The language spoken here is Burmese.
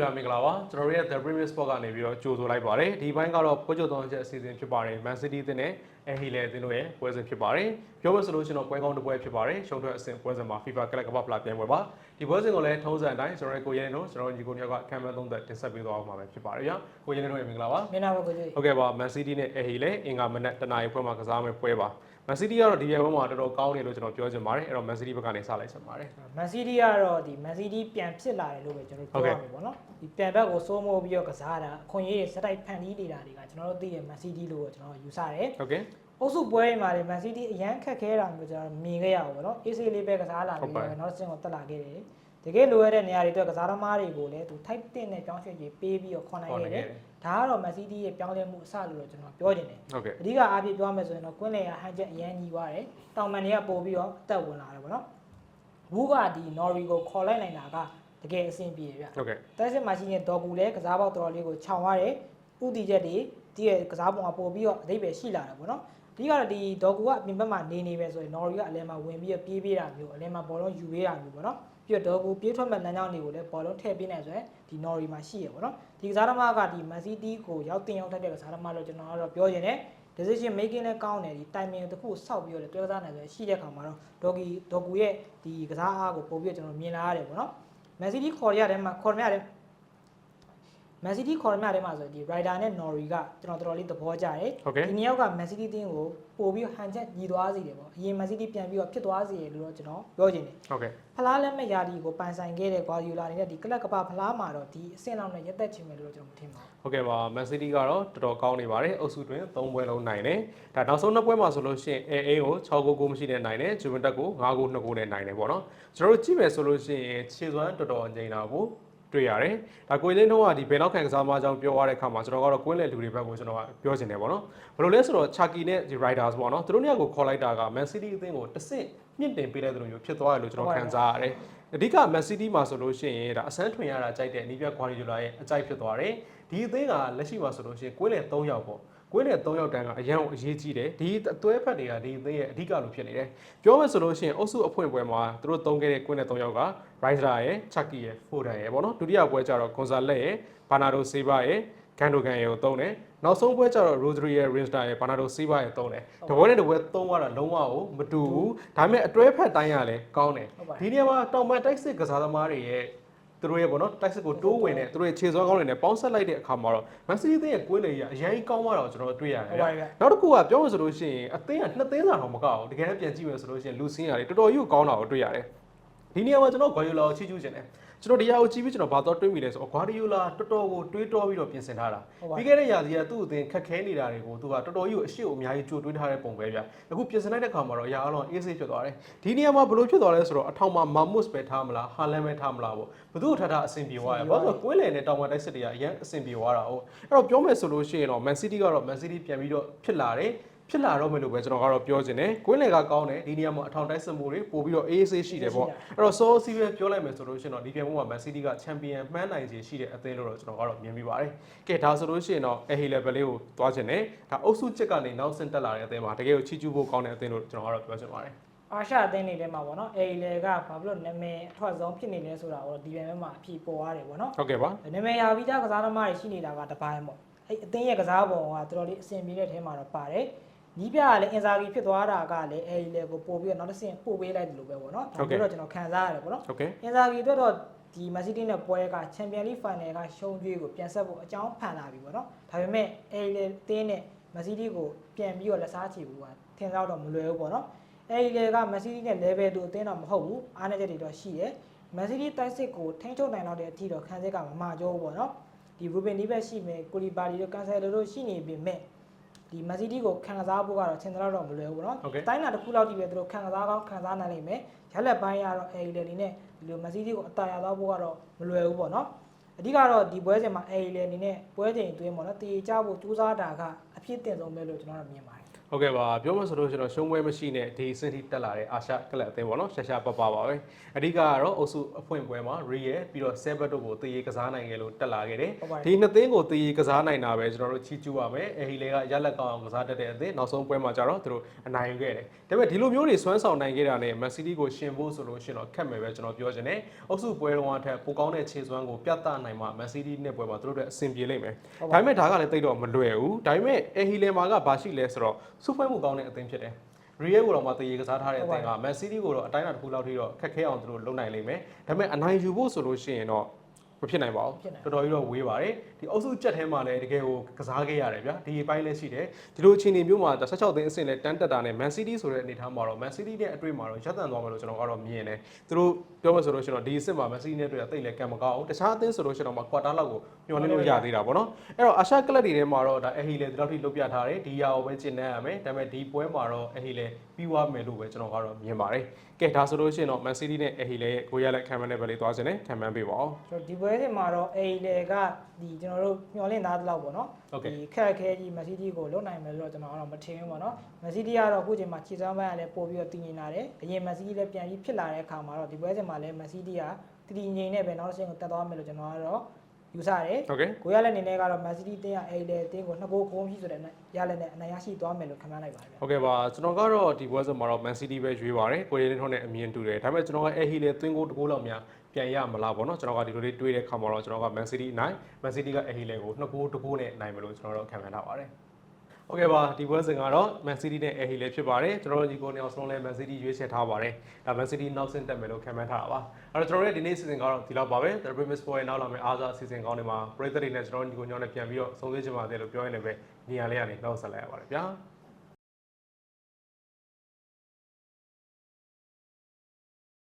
များမင်္ဂလာပါကျွန်တော်တို့ရဲ့ The Premier Sport ကနေပြီးတော့ကြိုဆိုလိုက်ပါတယ်ဒီဘိုင်းကတော့ပွဲကြိုသောချက်အစီအစဉ်ဖြစ်ပါတယ် Man City အသင်းနဲ့ El Hilal အသင်းတို့ရဲ့ပွဲစဉ်ဖြစ်ပါတယ်ပြောမယ်ဆိုလို့ရှိရင်တော့ပွဲကောင်းတစ်ပွဲဖြစ်ပါတယ်ရှုံးထွက်အဆင့်ပွဲစဉ်မှာ FIFA ကလပ်ကမ္ဘာဖလားပြိုင်ပွဲပါဒီပွဲစဉ်ကိုလည်းထုံးစံအတိုင်းကျွန်တော်ရဲ့ကိုရဲနေတို့ကျွန်တော်ညီကိုတယောက်ကခံမှန်းသုံးသက်တင်ဆက်ပေးသွားအောင်ပါပဲဖြစ်ပါတယ်ဗျာကိုရဲနေတို့ရဲ့မင်္ဂလာပါမင်းနာဘကိုကြည့်ဟုတ်ကဲ့ပါ Man City နဲ့ El Hilal အင်္ဂါမနက်တနာရီပွဲမှာကစားမယ့်ပွဲပါ Man City ကတော့ဒီပြိုင်ပွဲမှာတော်တော်ကောင်းတယ်လို့ကျွန်တော်ပြောချင်ပါတယ်အဲ့တော့ Man City ဘက်ကနေစလိုက်ချင်ပါတယ်မန်စီးတီးကတော့ဒီမန်စီးတီးပြန်ဖြစ်လာတယ်လို့ပဲကျွန်တော်ပြောရမှာပေါ့နော်ဒီပြန်ဘက်ကိုစိုးမိုးပြီးတော့ကစားတာအခွင့်အရေးတွေစက်တိုက်ဖန်တီးနေတာတွေကကျွန်တော်တို့သိရမန်စီးတီးလို့ကျွန်တော်ယူဆတယ်ဟုတ်ကဲ့အုပ်စုပွဲတွေမှာလည်းမန်စီးတီးအရန်ခက်ခဲတာမျိုးကျွန်တော်မြင်ခဲ့ရအောင်ပေါ့နော် AC လေးပဲကစားလာပြီးတော့နောက်တစ်ဆင့်ကိုတက်လာခဲ့တယ် တကယ်လိုရတဲ့နေရာတွေအတွက်ကစားသမားတွေကိုလည်းသူ type တင်တဲ့ပြောင်းရွှေ့ကြီးပေးပြီးတော့ခွန်နိုင်ခဲ့တယ်ဒါကတော့မန်စီးတီးရဲ့ပြောင်းလဲမှုအစလို့တော့ကျွန်တော်ပြောချင်တယ်ဟုတ်ကဲ့အဓိကအားဖြင့်ပြောမယ်ဆိုရင်တော့ကွင်းလေရဟန်ချက်အရန်ကြီးသွားတယ်တောင်မန်တွေကပို့ပြီးတော့အသက်ဝင်လာတယ်ပေါ့နော်ဘူးကဒီ Nori ကိုခေါ်လိုက်နိုင်တာကတကယ်အဆင်ပြေတယ်ဗျဟုတ်ကဲ့တက်စစ်မှာရှိနေတဲ့ဒေါ်ကူလည်းကစားပေါက်တော်တော်လေးကိုခြောင်ရတယ်ဥတီချက်တွေဒီရဲ့ကစားပုံကပို့ပြီးတော့အဓိပ္ပာယ်ရှိလာတယ်ပေါ့နော် အဓိကတော့ဒီဒေါ်ကူကအပြင်ဘက်မှာနေနေပဲဆိုရင် Nori ကအလဲမှာဝင်ပြီးတော့ပြေးပြေးတာမျိုးအလဲမှာဘောလုံးယူပေးတာမျိုးပေါ့နော်ပြီးတော့ဒေါ်ကူပြေးထွက်မဲ့လမ်းကြောင်းတွေကိုလည်းဘောလုံးထည့်ပေးနိုင်ဆိုရင်ဒီ Nori မှာရှိရပေါ့နော်ဒီကစားသမားကဒီ Man City ကိုရောက်တင်ရောက်ထိုက်တဲ့ကစားသမားလို့ကျွန်တော်ကတော့ပြောချင်တယ် decision making လည်းကောင်းတယ်ဒီ timing တစ်ခုကိုစောက်ပြီးတော့လည်းတွဲကစားနိုင်ဆိုရင်ရှိတဲ့ခါမှာတော့ဒေါ်ကီဒေါ်ကူရဲ့ဒီကစားအားကိုပို့ပြီးတော့ကျွန်တော်မြင်လာရတယ်ပေါ့နော် Man City ခေါ်ရတဲ့မှာခေါ်ရတဲ့ Man City ခေါ်ရတဲ့မှာဆိုရင်ဒီ Rider နဲ့ Nori ကကျွန်တော်တော်တော်လေးသဘောကျတယ်ဟုတ်ကဲ့ဒီနှစ်ယောက်က Man City တင်းကိုပို့ပြီးဟန်ချက်ညီသွားစေတယ်ပေါ့အရင် Man City ပြန်ပြီးတော့ဖြစ်သွားစေတယ်လို့တော့ကျွန်တော်ပြောချင်တယ်ဟုတ်ကဲ့ဖလားလက်မဲ့ယာဒီကိုပိုင်ဆိုင်ခဲ့တဲ့ Guardiola အနေနဲ့ဒီကလပ်ကပဖလားမှာတော့ဒီအဆင့်လောက်နဲ့ရက်သက်ချင်မယ်လို့တော့ကျွန်တော်မထင်ပါဘူးဟုတ်ကဲ့ပါ Man City ကတော့တော်တော်ကောင်းနေပါတယ်အုပ်စုတွင်3ပွဲလုံးနိုင်တယ်ဒါနောက်ဆုံးနှစ်ပွဲမှာဆိုလို့ရှိရင် AA ကို6ဂိုးကိုမရှိနဲ့နိုင်တယ်ဂျူဗန်တက်ကို9ဂိုး2ဂိုးနဲ့နိုင်တယ်ပေါ့နော်ကျွန်တော်တို့ကြည့်မယ်ဆိုလို့ရှိရင်ခြေစွမ်းတော်တော်ငြိမ်တာကို တွေ့ရတယ်ဒါကိုယ်လင်းတော့ကဒီဘယ်နောက်ခံကစားမအကြောင်းပြောရတဲ့အခါမှာကျွန်တော်ကတော့ကွင်းလေလူတွေဘက်ကိုကျွန်တော်ကပြောချင်တယ်ပေါ့နော်ဘယ်လိုလဲဆိုတော့ Chucky နဲ့ဒီ Riders ပေါ့နော်သူတို့နှစ်ယောက်ကိုခေါ်လိုက်တာက Man City အသင်းကိုတစ်ဆင့်မြင့်တင်ပေးတဲ့သူမျိုးဖြစ်သွားတယ်လို့ကျွန်တော်ခံစားရတယ်အဓိက Man City မှာဆိုလို့ရှိရင်ဒါအစမ်းထွင်ရတာကြိုက်တဲ့နီးပြ Guardiola ရဲ့အကြိုက်ဖြစ်သွားတယ်ဒီအသင်းကလက်ရှိမှာဆိုလို့ရှိရင်ကွင်းလေ3ယောက်ပေါ့ ကွင်းလေ3ယောက်တန်းကအရန်ကိုအရေးကြီးတယ်ဒီအသွဲဖက်တွေကဒီအသင်းရဲ့အဓိကလို့ဖြစ်နေတယ်ပြောမယ်ဆိုလို့ရှိရင်အုပ်စုအဖွင့်ပွဲမှာသူတို့သုံးခဲ့တဲ့ကွင်းလေ3ယောက်က Rider ရဲ့ Chucky ရဲ့ Foden ရဲ့ပေါ့နော်ဒုတိယပွဲကျတော့ Gonzalez ရဲ့ Bernardo Silva ရဲ့ Gundogan ရဲ့ကိုသုံးတယ်နောက်ဆုံးပွဲကျတော့ Rodri ရဲ့ Rinster ရဲ့ Bernardo Silva ရဲ့သုံးတယ်တပွဲနဲ့တပွဲသုံးရတာလုံးဝကိုမတူဘူးဒါပေမဲ့အတွဲဖက်တိုင်းကလည်းကောင်းတယ်ဟုတ်ပါဒီနေရာမှာတောင်ပန်တိုက်စစ်ကစားသမားတွေရဲ့ သူတို့ရဲ့ပေါ့နော်တိုက်စစ်ကိုတိုးဝင်တဲ့သူတို့ရဲ့ခြေစွမ်းကောင်းတွေနဲ့ပေါင်းဆက်လိုက်တဲ့အခါမှာတော့ Man City အသင်းရဲ့ကွင်းတွေကြီးအရင်ကောင်းသွားတာကိုကျွန်တော်တွေ့ရတယ်ဟုတ်ဗျာပါပြီနောက်တစ်ခုကပြောမှဆိုလို့ရှိရင်အသင်းကနှစ်သင်းစာတော့မကောက်ဘူးတကယ်လည်းပြန်ကြည့်မယ်ဆိုလို့ရှိရင်လူစင်းရတယ်တော်တော်ကြီးကိုကောင်းတာကိုတွေ့ရတယ်ဒီနေရာမှာကျွန်တော် Guardiola ကိုချီးကျူးခြင်းတယ် ကျွန်တော်ဒီဟာကိုကြည့်ပြီးကျွန်တော်ဘာတော့တွေးမိလဲဆိုတော့ Guardiola တော်တော်ကိုတွေးတောပြီးတော့ပြင်ဆင်ထားတာဟုတ်ပါပြီးခဲ့တဲ့ရာသီကသူ့အသင်းခက်ခဲနေတာတွေကိုသူကတော်တော်ကြီးကိုအရှိကိုအများကြီးကြိုတွေးထားတဲ့ပုံပဲဗျအခုပြင်ဆင်လိုက်တဲ့ခါမှာတော့အရာအလုံးအေးဆေးဖြစ်သွားတယ်ဒီနေရာမှာဘယ်လိုဖြစ်သွားလဲဆိုတော့အထောင်မှာ Mamus ပဲထားမလားဟာလန်ပဲထားမလားပေါ့ဘယ်သူ့ကိုထားထားအဆင်ပြေသွားရဘာလို့လဲဆိုတော့ကွင်းလယ်နဲ့တောင်ပန်တိုက်စစ်တွေကအရင်အဆင်ပြေသွားတာဟုတ်အဲ့တော့ပြောမယ်ဆိုလို့ရှိရင်တော့ Man City ကတော့ Man City ပြန်ပြီးတော့ဖြစ်လာတယ် ဖြစ်လာတော့မယ်လို့ပဲကျွန်တော်ကတော့ပြောချင်တယ်။ကွင်းလယ်ကကောင်းတယ်ဒီနေရာမှာအထောင်တိုက်စစ်မှုတွေပို့ပြီးတော့အေးဆေးရှိတယ်ပေါ့။အဲ့တော့စောစီးပဲပြောလိုက်မယ်ဆိုလို့ရှိရင်တော့ဒီပြိုင်ပွဲမှာ Man City ကချန်ပီယံမှန်းနိုင်ခြေရှိတဲ့အသင်းလို့တော့ကျွန်တော်ကတော့မြင်ပြီးပါတယ်။ကဲဒါဆိုလို့ရှိရင်တော့ A level လေးကိုသွားချင်တယ်။ဒါအုပ်စုချစ်ကနေနောက်ဆင့်တက်လာတဲ့အသင်းမှာတကယ်ကိုချီးကျူးဖို့ကောင်းတဲ့အသင်းလို့ကျွန်တော်ကတော့ပြောချင်ပါတယ်အာရှအသင်းတွေထဲမှာပေါ့နော်အေလေကဘာဖြစ်လို့နာမည်အထွက်ဆုံးဖြစ်နေလဲဆိုတာကိုဒီဘက်မှာအဖြေပေါ်ရတယ်ပေါ့နော်။ဟုတ်ကဲ့ပါနာမည်ရပြီးသားကစားသမားတွေရှိနေတာကတစ်ပိုင်းပေါ့အဲ့အသင်းရဲ့ကစားပုံကတော်တော်လေးအဆင်ပြေတဲ့ထဲမှာတော့ပါတယ် နီးပြကလည်းအင်ဇာဂီဖြစ်သွားတာကလည်းအေလေကိုပို့ပြီးတော့နောက်တစ်ဆင့်ပို့ပေးလိုက်တယ်လို့ပဲပေါ့နော်ဒါမျိုးတော့ကျွန်တော်ခံစားရတယ်ပေါ့နော်။ဟုတ်ကဲ့အင်ဇာဂီအတွက်တော့ဒီမန်စီးတီးနဲ့ပွဲကချန်ပီယံလိဖိုင်နယ်ကရှုံးကြွေးကိုပြန်ဆက်ဖို့အကြောင်းဖန်လာပြီပေါ့နော်ဒါပေမဲ့အေလေအသင်းနဲ့မန်စီးတီးကိုပြန်ပြီးတော့လက်စားချေဖို့ကထင်တော့တော့မလွယ်ဘူးပေါ့နော်အဲ့ဒီလေကမန်စီးတီးနဲ့ level 2အသင်းတော့မဟုတ်ဘူးအားနည်းချက်တွေတော့ရှိတယ်မန်စီးတီးတိုက်စစ်ကိုထိန်းချုပ်နိုင်တော့တဲ့အထိတော့ခန်းစစ်ကမမကြောဘူးပေါ့နော်ဒီရူဘင်နီဘက်ရှိမယ်ကိုလီပါလီတို့ကန်ဆယ်လိုတို့ရှိနေပြီမဲ့ ဒီမန်စီးတီးကိုခံစားဖို့ကတော့ချင်းတော့တော့မလွယ်ဘူးပေါ့နော်တိုင်းတာတစ်ခုလောက်တည်းပဲသူတို့ခံစားကောင်းခံစားနိုင်လိမ့်မယ်ရလက်ပိုင်းကတော့အဲ့ဒီလေနေနဲ့ဒီလိုမန်စီးတီးကိုအတာရသွားဖို့ကတော့မလွယ်ဘူးပေါ့နော်အဓိကတော့ဒီပွဲစဉ်မှာအဲ့ဒီလေနေနဲ့ပွဲချိန်အတွင်းပေါ့နော်တေချဖို့စူးစမ်းတာကအဖြစ်တင်ဆုံးပဲလို့ကျွန်တော်တို့မြင်ပါတယ် ဟဟုတ်ကဲ့ပါပြောမှဆိုလို့ရှိရင်တော့ရှုံးပွဲမရှိနဲ့ဒီစင်တီတက်လာတဲ့အာရှကလပ်အသင်းပေါ့နော်ရှာရှာပပပါပဲအဓိကကတော့အုပ်စုအဖွင့်ပွဲမှာ Real ပြီးတော့ Seven တို့ကိုတည်ရကစားနိုင်ခဲ့လို့တက်လာခဲ့တယ်ဟုတ်ပါတယ်ဒီနှစ်သင်းကိုတည်ရကစားနိုင်တာပဲကျွန်တော်တို့ချီးကျူးပါမယ်အဲဒီလေကရလက်ကောင်းအောင်ကစားတတ်တဲ့အသင်းနောက်ဆုံးပွဲမှာကျတော့သူတို့အနိုင်ယူခဲ့တယ်ဒါပေမဲ့ဒီလိုမျိုးတွေစွမ်းဆောင်နိုင်ခဲ့တာနဲ့ Man City ကိုရှင်ဖို့ဆိုလို့ရှိရင်တော့ခက်မယ်ပဲကျွန်တော်ပြောချင်တယ်အုပ်စုပွဲတော်အထက်ပိုကောင်းတဲ့ခြေစွမ်းကိုပြသနိုင်မှ Man City နဲ့ပွဲမှာသူတို့တို့အဆင်ပြေလိမ့်မယ်ဟုတ်ပါဒါပေမဲ့ဒါကလည်းတိတ်တော့မလွယ်ဘူးဒါပေမဲ့အဟီလင်မာကဘာရှိလဲဆိုတော့စူပွဲမှုကောင်းတဲ့အသင်းဖြစ်တယ်ရီယယ်ကိုတော့မှတည်ရကစားထားတဲ့အသင်းကမန်စီးတီးကိုတော့အတိုင်းအတာတစ်ခုလောက်ထိတော့ခက်ခဲအောင်သူတို့လုပ်နိုင်လိမ့်မယ်ဒါပေမဲ့အနိုင်ယူဖို့ဆိုလို့ရှိရင်တော့ မဖြစ်နိုင်ပါဘူးဖြစ်နိုင်တော်တော်ကြီးတော့ဝေးပါတယ်ဒီအုပ်စုချက်ထဲမှာလည်းတကယ်ကိုကစားခဲ့ရတယ်ဗျာဒီအပိုင်းလည်းရှိတယ်ဒီလိုအခြေအနေမျိုးမှာ16သိန်းအဆင့်နဲ့တန်းတက်တာနဲ့ Man City ဆိုတဲ့အနေအထားမှာတော့ Man City နဲ့အတွေ့မှာတော့ရပ်တန့်သွားမယ်လို့ကျွန်တော်ကတော့မြင်တယ်သူတို့ပြောမှဆိုလို့ရှိရင်တော့ဒီအဆင့်မှာ Man City နဲ့တွေ့တာတိတ်လည်းကံမကောင်းဘူးတခြားအသင်းဆိုလို့ရှိရင်တော့မှ quarter လောက်ကိုညှော်နေလို့ရသေးတာပေါ့နော်အဲ့တော့အာရှကလပ်တွေထဲမှာတော့ဒါအဟီလေဒီလောက်ထိလုတ်ပြထားတယ်ဒီရာကိုပဲကျင့်နေရမယ်ဒါပေမဲ့ဒီပွဲမှာတော့အဟီလေပြီးသွားမယ်လို့ပဲကျွန်တော်ကတော့မြင်ပါတယ်ကဲဒါဆိုလို့ရှိရင်တော့ Man City နဲ့အဟီလေရဲ့ကိုရလက်ခံမှန်းတဲ့ဘယ်လေးသွားခြင်းလဲခံမှန်းပေးပါဦးကျွန်တော်ဒီပွဲစဉ်မှာတော့အိလေကဒီကျွန်တော်တို့မျှော်လင့်သားတလောက်ပေါ့နော်ဟုတ်ကဲ့ဒီခက်ခဲကြီးမက်ဆီတီကိုလုံနိုင်မယ်လို့တော့ကျွန်တော်ကတော့မထင်ဘူးပေါ့နော်မက်ဆီတီကတော့အခုချိန်မှာခြေစွမ်းပိုင်းကလည်းပို့ပြီးတော့တည်ငြိမ်လာတယ်အရင်မက်ဆီတီလည်းပြန်ပြီးဖြစ်လာတဲ့အခါမှာတော့ဒီပွဲစဉ်မှာလည်းမက်ဆီတီကတည်ငြိမ်နဲ့ပဲနောက်တစ်ဆင့်ကိုတက်သွားမယ်လို့ကျွန်တော်ကတော့ယူဆတယ်ဟုတ်ကဲ့ကိုရလက်အနေနဲ့ကတော့မက်ဆီတီတင်းကအိလေတင်းကိုနှစ်ကိုကိုရှိဆိုတဲ့ရလက်နဲ့အနိုင်ရရှိသွားမယ်လို့ခန့်မှန်းလိုက်ပါတယ်ဗျဟုတ်ကဲ့ပါကျွန်တော်ကတော့ဒီပွဲစဉ်မှာတော့ Man City ပဲရွေးပါတယ်ကိုရီးယားထွန်းနဲ့အမြင်တူတယ်ဒါပေမဲ့ကျွန်တော်ကအဲဟီလေသွင်းကိုတကိုးလောက်များ ပြန်ရမလားပေါ့နော်ကျွန်တော်ကဒီလိုလေးတွေးတဲ့ခါမှာတော့ကျွန်တော်က Man City အနိုင် Man City ကအဲဟီလေကိုနှစ်ကိုးတကိုးနဲ့နိုင်မယ်လို့ကျွန်တော်တို့ခံမှန်းထားပါတယ်ဟုတ်ကဲ့ပါဒီပွဲစဉ်ကတော့ Man City နဲ့ A Hile ဖြစ်ပါတယ်ကျွန်တော်တို့ဒီကိုနေအောင်စလုံးလဲ Man City ရွေးချယ်ထားပါတယ်ဒါ Man City နောက်ဆင့်တက်မယ်လို့ခံမှန်းထားတာပါအဲ့တော့ကျွန်တော်တို့ရဲ့ဒီနေ့စီစဉ်ကတော့ဒီလောက်ပါပဲ The Premier Sport ရဲ့နောက်လာမယ့်အားစားစီစဉ်ကောင်းတွေမှာပရိသတ်တွေနဲ့ကျွန်တော်တို့ဒီကိုညောင်းနဲ့ပြန်ပြီးတော့ဆုံးသွင်းချင်ပါတယ်လို့ပြောရနေပဲနေရာလေးကနေနောက်ဆက်လိုက်ရပါတယ်ဗျာ